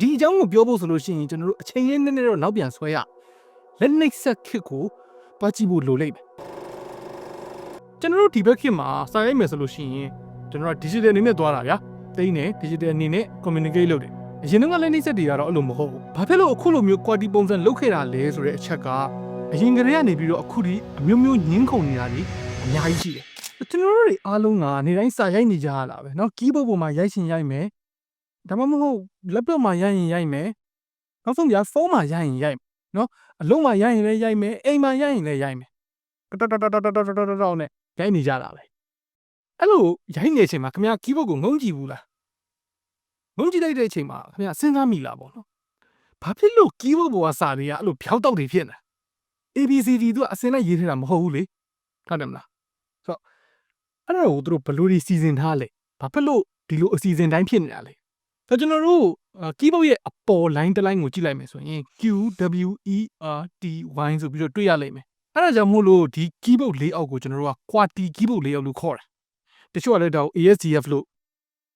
ဒီအကြောင်းကိုပြောဖို့ဆိုလို့ရှိရင်ကျွန်တော်တို့အချိန်ရင်းနည်းနည်းတော့နောက်ပြန်ဆွဲရလက်နှိပ်ဆက်ခစ်ကိုတွားကြည့်ဖို့လိုလိမ့်မယ်ကျွန်တော်တို့ဒီဘက်ခစ်မှာစာရိုက်မယ်ဆိုလို့ရှိရင်ကျွန်တော်က digital အနေနဲ့သွားတာဗျာတိန်းနဲ့ digital အနေနဲ့ communicate လုပ်တယ်အရင်ကလည်းနှိပ်ဆက်တွေကတော့အဲ့လိုမဟုတ်ဘူးဘာဖြစ်လို့အခုလိုမျိုး quality ပုံစံလုပ်ခဲ့တာလဲဆိုတဲ့အချက်ကအရင်ကတည်းကနေပြီးတော့အခုဒီအမျိုးမျိုးညင်းခုန်နေတာတွေအများကြီးရှိတယ်ကျွန်တော်တို့တွေအားလုံးကနေတိုင်းစာရိုက်နေကြရတာပဲเนาะ keyboard ပေါ်မှာရိုက်ရှင်ရိုက်မယ် ဒါမှမဟုတ် laptop မှာရိုက်ရင်ရိုက်မယ်နောက်ဆုံးကြဖုန်းမှာရိုက်ရင်ရိုက်နော်အလုံးမှာရိုက်ရင်လည်းရိုက်မယ်အိမ်မှာရိုက်ရင်လည်းရိုက်မယ်တတတတတတတတနဲ့ရိုက်နေကြတာပဲအဲ့လိုရိုက်နေချိန်မှာခင်ဗျာ keyboard ကိုငုံကြည့်ဘူးလားငုံကြည့်လိုက်တဲ့အချိန်မှာခင်ဗျာစဉ်းစားမိလားပေါ့နော်ဘာဖြစ်လို့ keyboard ပေါ်ကစာတွေကအဲ့လိုဖြောက်တောက်တွေဖြစ်နေ ABCD သူကအစင်းလိုက်ရေးထားတာမဟုတ်ဘူးလေဟုတ်တယ်မလားဆိုတော့အဲ့ဒါကိုသူတို့ဘယ်လိုစီစဉ်ထားလဲဘာဖြစ်လို့ဒီလိုအစီအစဉ်တိုင်းဖြစ်နေတာလဲ ဆိုတော့ကျွန်တော်တို့ keyboard ရဲ့အပေါ် line တစ် line ကိုကြည့်လိုက်မယ်ဆိုရင် Q W E R T Y ဆိုပြီးတော့တွေ့ရလိမ့်မယ်အဲ့ဒါကြောင့်မို့လို့ဒီ keyboard layout ကိုကျွန်တော်တို့က QWERTY keyboard layout လို့ခေါ်တယ်တချို့ကလည်းဒါကို ASDF လို့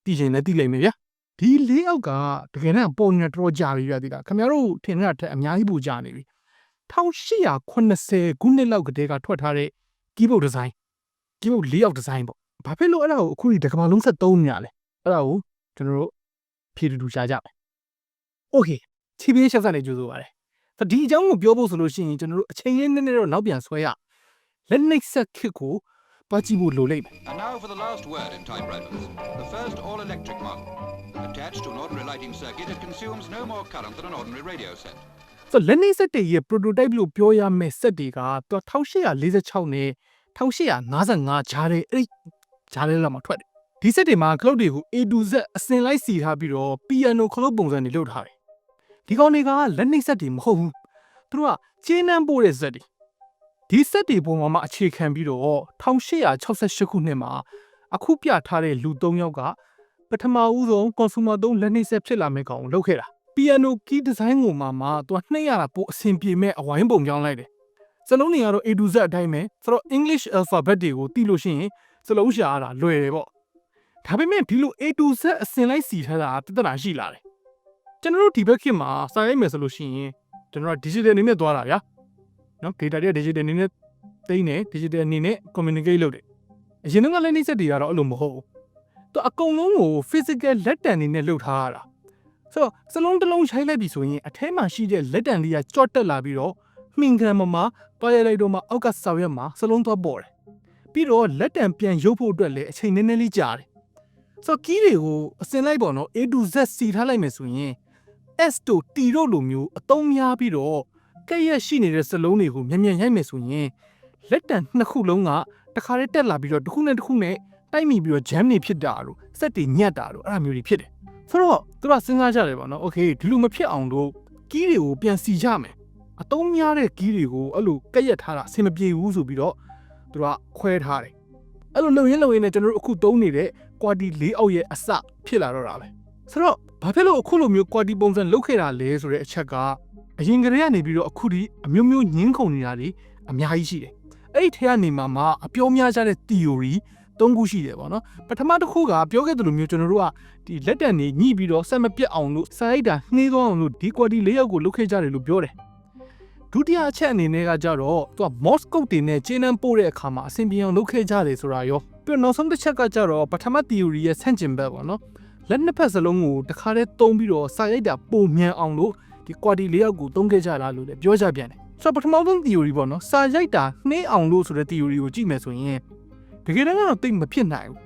တည်ချင်လည်းတည်လိမ့်မယ်ဗျာဒီ layout ကတကယ်တမ်းပေါ်နေတာတော်တော်ကြာပြီဗျာဒီကခင်ဗျားတို့ထင်တာထက်အများကြီးပိုကြာနေပြီ1880ခုနှစ်လောက်ကတည်းကထွက်ထားတဲ့ keyboard design keyboard layout design ပေါ့ဘာဖြစ်လို့အဲ့ဒါကိုအခုဒီတကမလုံးဆက်သုံးနေရလဲအဲ့ဒါကိုကျွန်တော်တို့ ဖြည့်တူတူရှားကြမယ် okay ချီးပေးရှောက်ဆက်နေကြိုးဆိုပါတယ်ဆိုတော့ဒီအကြောင်းကိုပြောဖို့ဆိုလို့ရှိရင်ကျွန်တော်တို့အချိန်ရင်းနည်းနည်းတော့နောက်ပြန်ဆွဲရလက်နှိပ်ဆက်ခစ်ကိုပတ်ကြည့်ဖို့လိုလိမ့်မယ် And now for the last word in typewriters. The first all-electric model. Attached to an ordinary lighting circuit, it consumes no more current than an ordinary radio set. ဆိုတော့လက်နှိပ်ဆက်တွေရဲ့ prototype လို့ပြောရမယ့်စက်တွေကသူ1846နဲ့1855ဂျားတဲ့အဲ့ဒီဂျားတဲ့လောက်မှာထွက်တယ် ဒီစက်တွေမှာ cloud တွေကို A to Z အစင်လိုက်စီထားပြီးတော့ piano cloud ပုံစံတွေလုပ်ထားတယ်ဒီကောင်တွေကလက်နှိပ်ဆက်တွေမဟုတ်ဘူးသူတို့ကကျင်းနှမ်းပို့တဲ့စက်တွေဒီစက်တွေပုံပေါ်မှာအခြေခံပြီးတော့1868ခုနှစ်မှာအခုပြထားတဲ့လူ၃ယောက်ကပထမဦးဆုံး consumer သုံးလက်နှိပ်ဆက်ဖြစ်လာမယ့်ကောင်ကိုလုပ်ခဲ့တာ piano key design ကိုမှမှသူကနှိပ်ရတာပိုအဆင်ပြေမဲ့အဝိုင်းပုံပြောင်းလိုက်တယ်စလုံးတွေကတော့ A to Z အတိုင်းပဲဆိုတော့ English alphabet တွေကိုသိလို့ရှိရင်စလုံးရှာရတာလွယ်တယ်ပေါ့ ဒါပေမဲ့ဒီလို A to Z အစင်လိုက်စီထားတာပြဿနာရှိလာတယ်ကျွန်တော်တို့ဒီဘက်ခေတ်မှာစာရိုက်မယ်ဆိုလို့ရှိရင်ကျွန်တော်က digital အနေနဲ့သွားတာဗျာနော် data တွေက digital အနေနဲ့သိနေ digital အနေနဲ့ communicate လုပ်တယ်အရင်ကလည်းနှိပ်စက်တွေကတော့အဲ့လိုမဟုတ်ဘူးသူအကုန်လုံးကို physical လက်တံအနေနဲ့လုပ်ထားရတာဆိုတော့စလုံးတစ်လုံးရိုက်လိုက်ပြီဆိုရင်အထဲမှာရှိတဲ့လက်တံလေးကကြော့တက်လာပြီးတော့မှင်ကန်မမှာတွားရလိုက်တော့မှအောက်ကဆောက်ရက်မှာစလုံးသွားပေါ်တယ်ပြီးတော့လက်တံပြန်ရုပ်ဖို့အတွက်လည်းအချိန်နည်းနည်းလေးကြာတယ် ဆိုတော့ key တွေကိုအစင်လိုက်ပေါ့နော် A to Z စီထားလိုက်မယ်ဆိုရင် S တို့ T တို့လိုမျိုးအသုံးများပြီးတော့ကဲ့ရဲ့ရှိနေတဲ့စလုံးတွေကိုမြန်မြန်ရိုက်မယ်ဆိုရင်လက်တံနှစ်ခုလုံးကတခါတည်းတက်လာပြီးတော့တစ်ခုနဲ့တစ်ခုနဲ့တိုက်မိပြီးတော့ jam တွေဖြစ်တာတို့စက်တွေညက်တာတို့အဲ့ဒါမျိုးတွေဖြစ်တယ်ဆိုတော့သူကစဉ်းစားကြတယ်ပေါ့နော် okay ဒီလိုမဖြစ်အောင်လို့ key တွေကိုပြန်စီကြမယ်အသုံးများတဲ့ key တွေကိုအဲ့လိုကဲ့ရဲ့ထားတာအဆင်မပြေဘူးဆိုပြီးတော့သူကခွဲထားတယ်အဲ့လိုလုံရင်းလုံရင်းနဲ့ကျွန်တော်တို့အခုသုံးနေတဲ့ quality ၄အောက်ရဲ့အစဖြစ်လာတော့တာပဲဆိုတော့ဘာဖြစ်လို့အခုလိုမျိုး quality ပုံစံလုပ်ခဲ့တာလဲဆိုတဲ့အချက်ကအရင်ကတည်းကနေပြီးတော့အခုဒီအမျိုးမျိုးညင်းခုန်နေတာတွေအများကြီးရှိတယ်အဲ့ဒီထဲကနေမှမှအပြောများကြတဲ့ theory သုံးခုရှိတယ်ပေါ့နော်ပထမတစ်ခုကပြောခဲ့သလိုမျိုးကျွန်တော်တို့ကဒီလက်တံတွေညှိပြီးတော့ဆက်မပြတ်အောင်လို့စာရိုက်တာနှေးသွားအောင်လို့ဒီ quality လေးယောက်ကိုလုပ်ခဲ့ကြတယ်လို့ပြောတယ် ဒုတိယအချက်အနေနဲ့ကကြတော့သူက mouse code တွေနဲ့ကျင်းနှံပို့တဲ့အခါမှာအဆင်ပြေအောင်လုပ်ခဲ့ကြတယ်ဆိုတာရောပြီးတော့နောက်ဆုံးတစ်ချက်ကကြတော့ပထမ theory ရဲ့ဆန့်ကျင်ဘက်ပေါ့နော်လက်နှစ်ဖက်စလုံးကိုတခါတည်းသုံးပြီးတော့စာရိုက်တာပုံမြန်အောင်လို့ဒီ quality လေးယောက်ကိုသုံးခဲ့ကြတာလို့လည်းပြောကြပြန်တယ်ဆိုတော့ပထမဆုံး theory ပေါ့နော်စာရိုက်တာနှေးအောင်လို့ဆိုတဲ့ theory ကိုကြည့်မယ်ဆိုရင်တကယ်တမ်းကတော့တိတ်မဖြစ်နိုင်ဘူး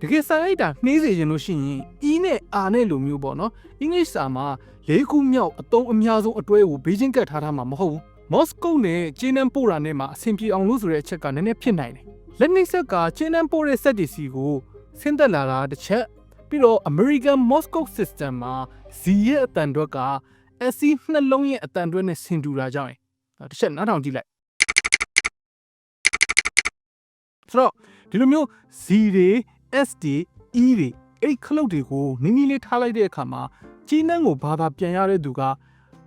တကယ်စာရိုက်တာနှေးစေခြင်းလို့ရှိရင် E နဲ့ R နဲ့လိုမျိုးပေါ့နော်အင်္ဂလိပ်စာမှာ ၄ခုမြောက်အသုံးအများဆုံးအတွဲကိုဘေးချင်းကတ်ထားထားမှာမဟုတ်ဘူးမော့စကိုနဲ့ကျင်းနန်းပို့တာနဲ့မှာအဆင်ပြေအောင်လို့ဆိုတဲ့အချက်ကနည်းနည်းဖြစ်နိုင်တယ်လက်နှိပ်ဆက်ကကျင်းနန်းပို့တဲ့စက်ဒီစီကိုဆင်းသက်လာတာတစ်ချက်ပြီးတော့ American Moscow System မှာ Z ရဲ့အတန်တွက်က SC နှလုံးရဲ့အတန်တွက်နဲ့ဆင်တူတာကြောင့်ရင်တစ်ချက်နားထောင်ကြည့်လိုက်ဆိုတော့ဒီလိုမျိုး Z တွေ S တွေ E တွေအဲ့ဒီခလုတ်တွေကိုနင်းနီးလေးထားလိုက်တဲ့အခါမှာ ကြီးနှန်းကိုဘာသာပြန်ရတဲ့သူက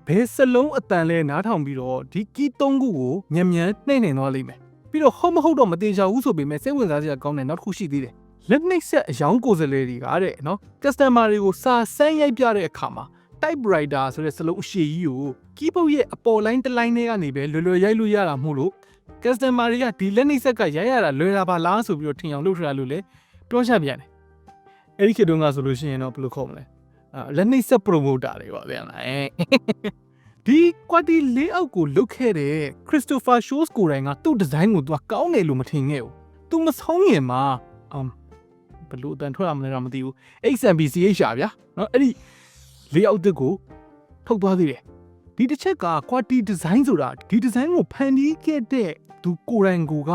ဘယ်စလုံးအတန်လဲနားထောင်ပြီးတော့ဒီကီးသုံးခုကိုမြန်မြန်နှိမ့်နှိမ်သွားလိမ့်မယ်ပြီးတော့ဟုတ်မဟုတ်တော့မသေးချာဘူးဆိုပေမဲ့စိတ်ဝင်စားစရာကောင်းတဲ့နောက်တစ်ခုရှိသေးတယ်လက်နှိပ်ဆက်အယောင်ကိုယ်စားလှယ်တွေကတဲ့နော် customer တွေကိုစာစမ်းရိုက်ပြတဲ့အခါမှာ typewriter ဆိုတဲ့စလုံးအရှိကြီးကို keyboard ရဲ့အပေါ်လိုင်းတစ်လိုင်းထဲကနေပဲလွယ်လွယ်ရိုက်လို့ရတာမို့လို့ customer တွေကဒီလက်နှိပ်ဆက်ကရိုက်ရတာလွယ်တာပါလားဆိုပြီးတော့ထင်အောင်လုပ်ထားလို့လေပြောချပြန်တယ်အဲ့ဒီခေတ်တုန်းကဆိုလို့ရှိရင်တော့ဘယ်လိုခေါ်မလဲအာ လက်နှိပ်ဆက် promoter တွေပါဗျာလားဒီ quality layout ကိုလုပ်ခဲ့တဲ့ Christopher Shows ကိုယ်တိုင်ကသူ့ဒီဇိုင်းကိုသူကကောင်းတယ်လို့မထင်ခဲ့ဘူးသူမဆုံးရင်မှာအမ်ဘယ်လိုအတန်ထွက်ရမလဲတော့မသိဘူး XMPCH ဗျာเนาะအဲ့ဒီ layout တစ်ကိုထုတ်သွားသေးတယ်ဒီတစ်ချက်က quality design ဆိုတာဒီ design ကိုဖန်တီးခဲ့တဲ့သူကိုယ်တိုင်ကိုက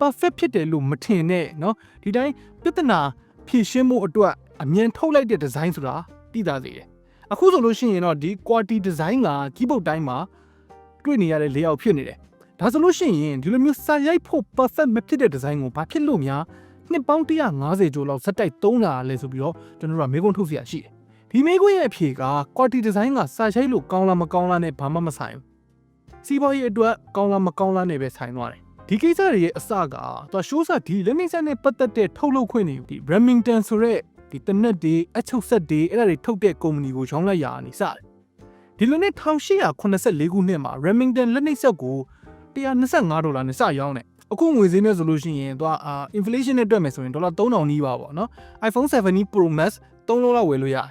perfect ဖြစ်တယ်လို့မထင်နဲ့เนาะဒီတိုင်းပြဿနာဖြေရှင်းဖို့အတွက်အမြန်ထုတ်လိုက်တဲ့ design ဆိုတာ သိသာစေတယ်အခုဆိုလို့ရှိရင်တော့ဒီ quality design က keyboard တိုင်းမှာတွေ့နေရတဲ့ layout ဖြစ်နေတယ်ဒါဆိုလို့ရှိရင်ဒီလိုမျိုးစာရိုက်ဖို့ perfect မဖြစ်တဲ့ design ကိုဘာဖြစ်လို့များနှစ်ပေါင်း150ကျော်လောက်စက်တိုက်သုံးတာလဲဆိုပြီးတော့ကျွန်တော်တို့ကမေးခွန်းထုတ်စရာရှိတယ်ဒီမေးခွန်းရဲ့အဖြေက quality design ကစာရိုက်လို့ကောင်းလားမကောင်းလားနဲ့ဘာမှမဆိုင်ဘူးစီးပွားရေးအတွက်ကောင်းလားမကောင်းလားနဲ့ပဲဆိုင်သွားတယ်ဒီကိစ္စတွေရဲ့အစကသူရှိုးစာဒီလက်မိစက်နဲ့ပတ်သက်တဲ့ထုတ်လုပ်ခွင့်တွေဒီ Remington ဆိုတဲ့ ဒီတနက်တွေအချုပ်ဆက်တွေအဲ့ဒါတွေထုတ်တဲ့ကုမ္ပဏီကိုရောင်းလိုက်ရတာနေစတယ်ဒီလိုနဲ့1884ခုနှစ်မှာ Remington လက်နေဆက်ကို125ဒေါ်လာနဲ့စရောင်းတယ်အခုငွေဈေးနဲ့ဆိုလို့ရှိရင်သူကအာ inflation နဲ့တွက်မယ်ဆိုရင်ဒေါ်လာ3000နီးပါပေါ့နော် iPhone 7 Pro Max 3လုံးလောက်ဝယ်လို့ရတယ်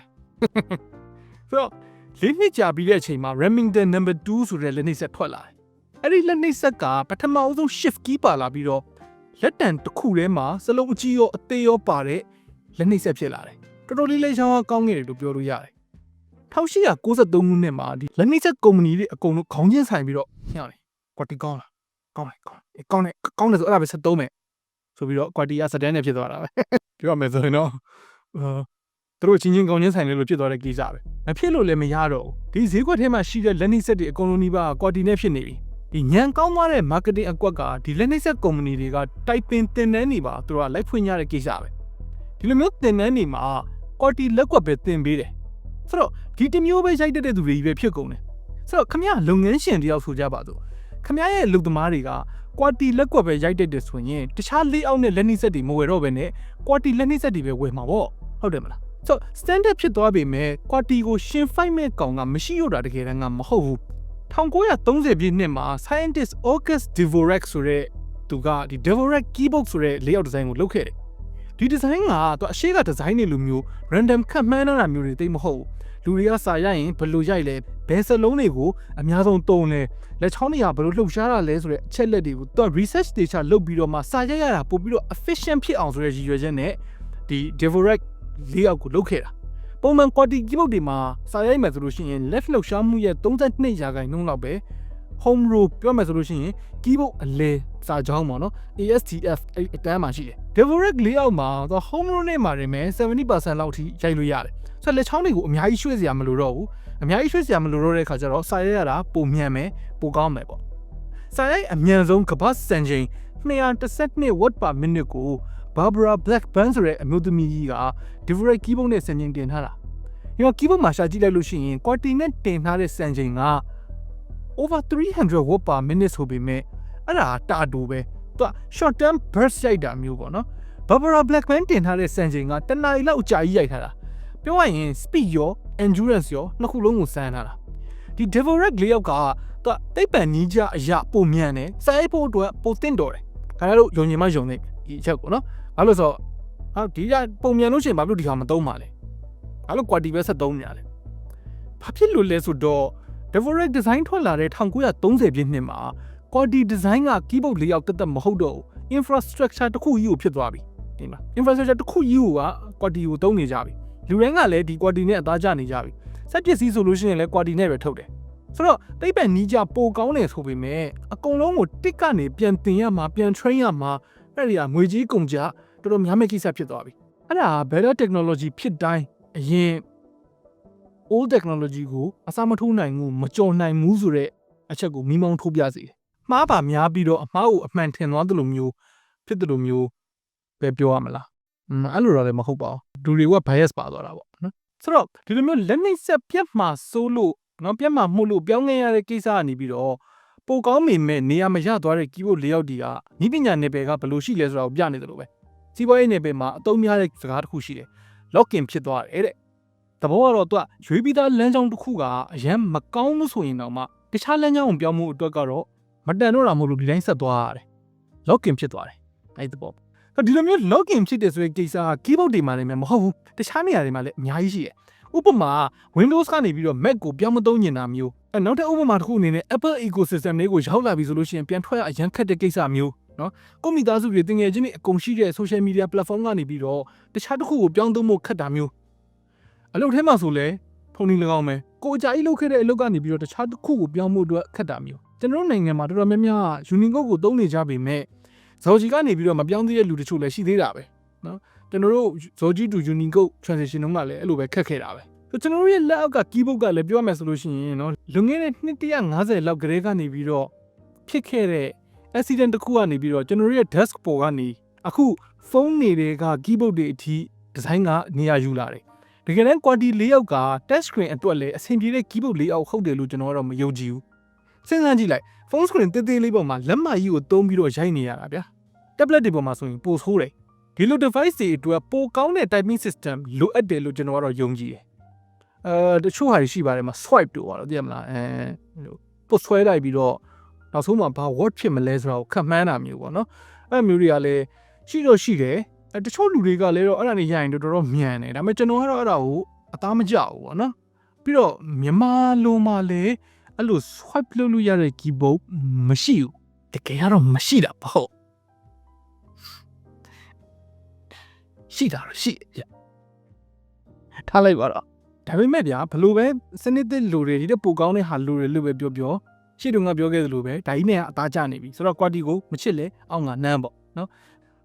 ဆိုတော့လေးနှစ်ကြာပြီးတဲ့အချိန်မှာ Remington number 2ဆိုတဲ့လက်နေဆက်ထွက်လာတယ်အဲ့ဒီလက်နေဆက်ကပထမအဆုံး shift key ပါလာပြီးတော့လက်တံတစ်ခုထဲမှာစလုံးအကြီးရောအသေးရောပါတဲ့ လက်နေဆက်ဖြစ်လာတယ်တော်တော်လေးလေးချောင်းကောင်းငယ်တယ်လို့ပြောလို့ရတယ်1893ခုနှစ်မှာဒီလက်နေဆက်ကုမ္ပဏီတွေအကုန်လုံးခေါင်းချင်းဆိုင်ပြီးတော့ညောင်းတယ်ကွာတီကောင်းလားကောင်းတယ်ကောင်းတယ်ကောင်းတယ်ကောင်းတယ်ဆိုအဲ့ဒါပဲဆက်သုံးမယ်ဆိုပြီးတော့ကွာတီကစတန်နဲ့ဖြစ်သွားတာပဲပြောရမယ်ဆိုရင်တော့အာသူတို့ချင်းချင်းကောင်းချင်းဆိုင်လေးလို့ဖြစ်သွားတဲ့ကိစ္စပဲမဖြစ်လို့လည်းမရတော့ဘူးဒီဈေးကွက်ထဲမှာရှိတဲ့လက်နေဆက်တွေအကုန်လုံးဒီပါကွာတီနဲ့ဖြစ်နေပြီဒီညံကောင်းသွားတဲ့ marketing အကွက်ကဒီလက်နေဆက်ကုမ္ပဏီတွေကတိုက်ပင်တင်တန်းနေပါသူတို့ကလိုက်ဖွင့်ရတဲ့ကိစ္စပဲ ဒီလိုမျိုးတင်တန်းနေမှာကွာတီလက်ကွက်ပဲတင်ပေးတယ်ဆိုတော့ဒီတစ်မျိုးပဲရိုက်တတ်တဲ့သူတွေကြီးပဲဖြစ်ကုန်တယ်ဆိုတော့ခမရလုပ်ငန်းရှင်တယောက်ဆိုကြပါစို့ခမရရဲ့လူသမားတွေကကွာတီလက်ကွက်ပဲရိုက်တတ်တယ်ဆိုရင်တခြားလေးအောက်နဲ့လက်နှိဆက်တွေမဝယ်တော့ဘဲနဲ့ကွာတီလက်နှိဆက်တွေပဲဝယ်မှာပေါ့ဟုတ်တယ်မလားဆိုတော့ standard ဖြစ်သွားပေမဲ့ကွာတီကိုရှင်ဖိုက်မဲ့ကောင်ကမရှိရတာတကယ်တမ်းကမဟုတ်ဘူး1930ပြည့်နှစ်မှာ scientist August Dvorak ဆိုတဲ့သူကဒီ Dvorak keyboard ဆိုတဲ့ layout design ကိုလုပ်ခဲ့တယ် ဒီ design ကသူအရှိက design တွေလိုမျိုး random ခန့်မှန်းတာမျိုးတွေတိတ်မဟုတ်ဘူးလူတွေကစာရိုက်ရင်ဘယ်လိုရိုက်လဲဘယ်စလုံးတွေကိုအများဆုံးတုံးလဲလက်ချောင်းတွေကဘယ်လိုလှုပ်ရှားတာလဲဆိုတဲ့အချက်လက်တွေကိုသူက research data လုပ်ပြီးတော့မှစာရိုက်ရတာပို့ပြီးတော့ efficient ဖြစ်အောင်ဆိုတဲ့ရည်ရွယ်ချက်နဲ့ဒီ Dvorak layout ကိုလုပ်ခဲ့တာပုံမှန် quality keyboard တွေမှာစာရိုက်မယ်ဆိုလို့ရှိရင် left လှုပ်ရှားမှုရဲ့32ရာခိုင်နှုန်းလောက်ပဲ home row ပြောမယ်ဆိုလို့ရှိရင် keyboard အလဲစာကြောင်းပေါ့နော် ASTF အဲ့အတန်းမှာရှိတယ် Dvorak layout မှာသူ home row နဲ့မှာနေမယ်70%လောက်ထိရိုက်လို့ရတယ်ဆိုတော့လက်ချောင်းတွေကိုအများကြီးရွှေ့စရာမလိုတော့ဘူးအများကြီးရွှေ့စရာမလိုတော့တဲ့ခါကျတော့စာရိုက်ရတာပုံမြန်မယ်ပိုကောင်းမယ်ပေါ့စာရိုက်အမြန်ဆုံးကပတ်စံချိန်212 watt per minute ကို Barbara Blackburn ဆိုတဲ့အမျိုးသမီးကြီးက Dvorak keyboard နဲ့စံချိန်တင်ထားတာဒီမှာ keyboard မှာရှာကြည့်လိုက်လို့ရှိရင် quality နဲ့တင်ထားတဲ့စံချိန်က over 300 watt per minute ဆိုပေမဲ့အဲ့ဒါတာတူပဲသူက short term burst ရိုက်တာမျိုးပေါ့နော် Barbara Blackburn တင်ထားတဲ့စံချိန်ကတနားရီလောက်အကြာကြီးရိုက်ထားတာပြောရရင် speed ရော endurance ရောနှစ်ခုလုံးကိုစမ်းထားတာဒီ Dvorak လေးယောက်ကသူကတိတ်ပံနီးကြအရာပုံမြန်တယ်စာရိုက်ဖို့အတွက်ပိုတင့်တော်တယ်ခါရလို့ယုံကြည်မှယုံနေဒီအချက်ကိုနော်ဘာလို့ဆိုတော့ဟာဒီကပုံမြန်လို့ရှိရင်ဘာလို့ဒီခါမသုံးပါလဲဘာလို့ quality ပဲဆက်သုံးနေရလဲဘာဖြစ်လို့လဲဆိုတော့ Dvorak design ထွက်လာတဲ့1930ပြည့်နှစ်မှာ quality design က keyboard layout တက်တက်မဟုတ်တော့ဘူး infrastructure တစ်ခုကြီးကိုဖြစ်သွားပြီဒီမှာ infrastructure တစ်ခုကြီးကိုက quality ကိုသုံးနေကြပြီလူတိုင်းကလည်းဒီ quality နဲ့အသားကျနေကြပြီစက်ပစ္စည်းဆိုလို့ရှိရင်လည်း quality နဲ့ပဲထုတ်တယ်ဆိုတော့တိတ်ပံနီးကြပိုကောင်းတယ်ဆိုပေမဲ့အကုန်လုံးကိုတစ်ကနေပြန်တင်ရမှာပြန် train ရမှာအဲ့ဒီကငွေကြီးကုန်ကြတော်တော်များများကိစ္စဖြစ်သွားပြီအဲ့ဒါ better technology ဖြစ်တိုင်းအရင် old technology ကိုအစားမထိုးနိုင်ဘူးမကြော်နိုင်ဘူးဆိုတဲ့အချက်ကိုမိမောင်းထိုးပြစေတယ်။မှားပါများပြီးတော့အမှားကိုအမှန်ထင်သွားသလိုမျိုးဖြစ်သလိုမျိုးပဲပြောရမလား။อืมအဲ့လိုတော့လည်းမဟုတ်ပါဘူး။လူတွေက bias ပါသွားတာပေါ့နော်။ဆိုတော့ဒီလိုမျိုးလက်နှိပ်ဆက်ပြတ်မှာစိုးလို့နော်ပြတ်မှာမှုလို့ပြောင်းလဲရတဲ့ကိစ္စကနေပြီးတော့ပိုကောင်းမိမဲ့နေရာမရသွားတဲ့ keyboard layout တွေကဤပညာနယ်ပယ်ကဘယ်လိုရှိလဲဆိုတာကိုပြနေတယ်လို့ပဲ။စီးပွားရေးနယ်ပယ်မှာအသုံးများတဲ့စကားတစ်ခုရှိတယ်။ login ဖြစ်သွားတယ်တဲ့။ သဘောကတော့သူကရွေးပြီးသားလမ်းကြောင်းတစ်ခုကအရန်မကောင်းလို့ဆိုရင်တော့မှတခြားလမ်းကြောင်းကိုပြောင်းမှုအတွက်ကတော့မတန်တော့တာမဟုတ်လို့ဒီတိုင်းဆက်သွားရတယ် login ဖြစ်သွားတယ်အဲ့ဒီသဘောအဲ့ဒီလိုမျိုး login ဖြစ်တယ်ဆိုတဲ့ကိစ္စက keyboard တွေမှာလည်းမဟုတ်ဘူးတခြားနေရာတွေမှာလည်းအများကြီးရှိတယ်ဥပမာ Windows ကနေပြီးတော့ Mac ကိုပြောင်းမသုံးနေတာမျိုးအဲနောက်ထပ်ဥပမာတစ်ခုအနေနဲ့ Apple ecosystem လေးကိုရောက်လာပြီဆိုလို့ရှိရင်ပြန်ထွက်ရအရန်ခက်တဲ့ကိစ္စမျိုးနော်ကိုမိသားစုတွေတင်ငယ်ချင်းတွေအကုန်ရှိတဲ့ social media platform ကနေပြီးတော့တခြားတစ်ခုကိုပြောင်းသုံးဖို့ခက်တာမျိုး အလုပ်ထဲမှာဆိုလဲဖုန်းကြီး၎င်းမယ်ကိုအကြအိလုပ်ခဲ့တဲ့အလုပ်ကနေပြီးတော့တခြားတစ်ခုကိုပြောင်းဖို့အတွက်ခက်တာမျိုးကျွန်တော်တို့နိုင်ငံမှာတော်တော်များများ Unicode ကိုသုံးနေကြပေမဲ့ဇော်ကြီးကနေပြီးတော့မပြောင်းသေးတဲ့လူတချို့လည်းရှိသေးတာပဲနော်ကျွန်တော်တို့ဇော်ကြီး to Unicode transition တုန်းကလည်းအဲ့လိုပဲခက်ခဲ့တာပဲဆိုကျွန်တော်တို့ရဲ့လက်အောက်က keyboard ကလည်းပြောရမယ်ဆိုလို့ရှိရင်နော်လွန်ခဲ့တဲ့နှစ်150လောက်ကလေးကနေပြီးတော့ဖြစ်ခဲ့တဲ့ accident တစ်ခုကနေပြီးတော့ကျွန်တော်တို့ရဲ့ desk ပေါ်ကနေအခုဖုန်းနေတဲ့က keyboard တွေအထိဒီဇိုင်းကနေရာယူလာတယ် တကယ်တမ်း quality layout က touch screen အတွက်လည်းအဆင်ပြေတဲ့ keyboard layout ဟုတ်တယ်လို့ကျွန်တော်ကတော့မယုံကြည်ဘူးစဉ်းစားကြည့်လိုက်ဖုန်း screen တေးသေးလေးပေါ်မှာလက်မကြီးကိုသုံးပြီးတော့ရိုက်နေရတာဗျာ tablet တွေပေါ်မှာဆိုရင်ပိုဆိုးတယ်ဒီလို device တွေအတွက်ပိုကောင်းတဲ့ typing system လိုအပ်တယ်လို့ကျွန်တော်ကတော့ယုံကြည်တယ်အဲတချို့ဟာတွေရှိပါတယ်မှာ swipe တို့ပါတော့သိရမလားအဲပို့ဆွဲလိုက်ပြီးတော့နောက်ဆုံးမှာဘာ word ဖြစ်မလဲဆိုတာကိုခက်မှန်းတာမျိုးပေါ့နော်အဲ့မျိုးတွေကလည်းရှိတော့ရှိတယ် အဲတချို့လူတွေကလည်းတော့အဲ့ဒါနေရရင်တော့တော်တော်မြန်တယ်ဒါပေမဲ့ကျွန်တော်ကတော့အဲ့ဒါကိုအသားမကျဘူးပေါ့နော်ပြီးတော့မြန်မာလိုမှလည်းအဲ့လို swipe လုပ်လို့ရတဲ့ keyboard မရှိဘူးတကယ်ကတော့မရှိတာပေါ့ဟုတ်ရှိတာတော့ရှိတယ်ဗျထားလိုက်ပါတော့ဒါပေမဲ့ဗျာဘလို့ပဲစနစ်သစ်လိုတွေဒီတဲ့ပိုကောင်းတဲ့ဟာလိုတွေလို့ပဲပြောပြောရှေ့တုန်းကပြောခဲ့သလိုပဲဒါကြီးနဲ့ကအသားကျနေပြီဆိုတော့ quality ကိုမချစ်လဲအောင်းကနန်းပေါ့နော်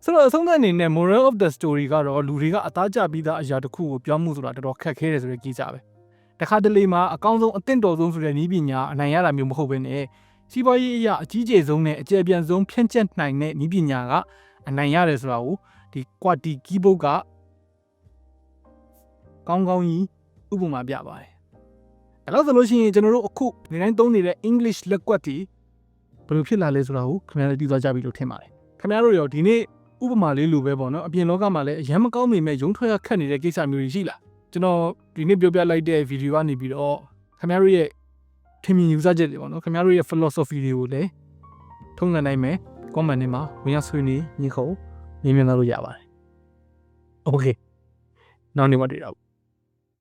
ဆိုတော့အဆုံးသတ်အနေနဲ့ moral of the story ကတော့လူတွေကအသားကျပြီးသားအရာတစ်ခုကိုပြောင်းမှုဆိုတာတော်တော်ခက်ခဲတယ်ဆိုတဲ့ကြီးစားပဲတခါတလေမှာအကောင်းဆုံးအသင့်တော်ဆုံးဆိုတဲ့နည်းပညာအနိုင်ရတာမျိုးမဟုတ်ဘဲနဲ့စီးပွားရေးအရာအကြီးကျယ်ဆုံးနဲ့အကျယ်ပြန့်ဆုံးဖြန့်ကျက်နိုင်တဲ့နည်းပညာကအနိုင်ရတယ်ဆိုတာကိုဒီ quality keyboard ကကောင်းကောင်းကြီးဥပမာပြပါတယ်။အဲ့တော့ဆိုလို့ရှိရင်ကျွန်တော်တို့အခုနေတိုင်းသုံးနေတဲ့ English လက်ကွက်တီဘယ်လိုဖြစ်လာလဲဆိုတာကိုခင်ဗျားတို့သိသွားကြပြီလို့ထင်ပါတယ်။ခင်ဗျားတို့ရောဒီနေ့ ဥပမာလေးလိုပဲပေါ့နော်အပြင်လောကမှာလည်းအရင်မကောင်းနေမဲ့ရုံထွက်ရခက်နေတဲ့ကိစ္စမျိုးတွေရှိလားကျွန်တော်ဒီနေ့ပြောပြလိုက်တဲ့ဗီဒီယိုကနေပြီးတော့ခင်ဗျားတို့ရဲ့ထင်မြင်ယူဆချက်တွေပေါ့နော်ခင်ဗျားတို့ရဲ့ philosophy တွေကိုလည်းထုံးစံနိုင်မယ် comment တွေမှာဝင်ရောက်ဆွေးနွေးညှိခုံမြင်မြင်လာလို့ရပါတယ်။ Okay နောက်နေ့မှတွေ့တော့